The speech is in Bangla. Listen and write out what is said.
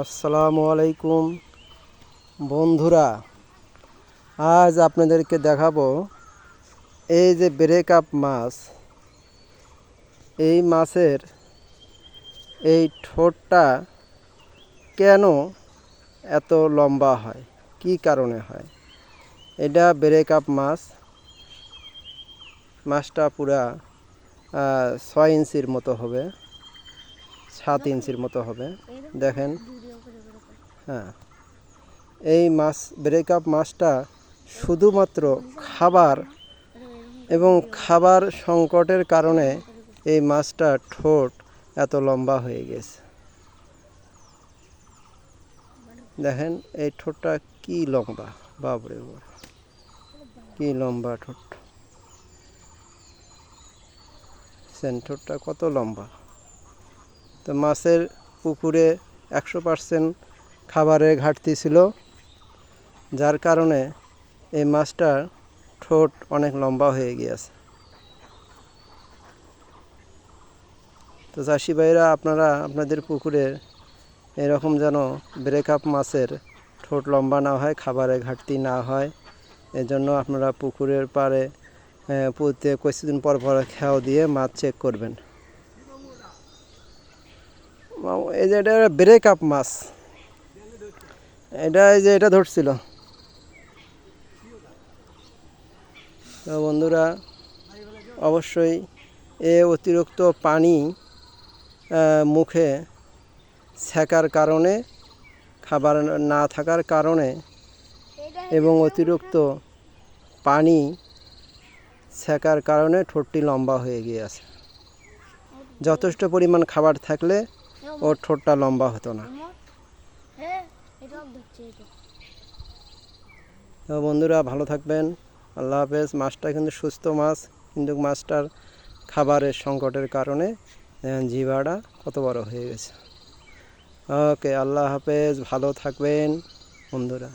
আসসালামু আলাইকুম। বন্ধুরা, আজ আপনাদেরকে দেখাবো এই যে ব্রেক আপ মাছ। এই মাছের এই ঠোঁটটা কেন এত লম্বা হয়? কি কারণে হয়? এটা ব্রেক আপ মাছ। মাছটা পুরা ছয় ইঞ্চির মতো হবে, সাত ইঞ্চির মতো হবে। দেখেন হ্যাঁ। এই মাছ ব্রেকআপ মাছটা শুধুমাত্র খাবার এবং খাবার সংকটের কারণে এই মাছটা ঠোঁট এত লম্বা হয়ে গেছে। দেখেন, এই ঠোঁটটা কি লম্বা বাপ, কি লম্বা ঠোঁট। ঠোঁটটা কত লম্বা। তো মাছের পুকুরে একশো পার্সেন্ট খাবারের ঘাটতি ছিল, যার কারণে এই মাছটার ঠোঁট অনেক লম্বা হয়ে গিয়েছে। তো চাষি ভাইরা, আপনারা আপনাদের পুকুরে এরকম যেন ব্রেকআপ মাছের ঠোঁট লম্বা না হয় খাবারের ঘাটতি না হয়, এজন্য আপনারা পুকুরের পাড়ে প্রতি কিছুদিন পর পর খেয়াও দিয়ে মাছ চেক করবেন। এই যে এটা ব্রেক আপ মাছ। এটা এই যে এটা ধরছিল। তো বন্ধুরা, অবশ্যই এ অতিরিক্ত পানি মুখে সেকার কারণে, খাবার না থাকার কারণে এবং অতিরিক্ত পানি সেকার কারণে ঠোঁটটি লম্বা হয়ে গিয়েছে। যথেষ্ট পরিমাণ খাবার থাকলে ওর ঠোঁটটা লম্বা হতো না হ্যাঁ এটা ধরছে এটা বন্ধুরা, ভালো থাকবেন। আল্লাহ হাফেজ। মাছটা কিন্তু সুস্থ মাছ, কিন্তু মাছটার খাবারের সংকটের কারণে জিভাটা কত বড় হয়ে গেছে। ওকে, আল্লাহ হাফেজ। ভালো থাকবেন বন্ধুরা।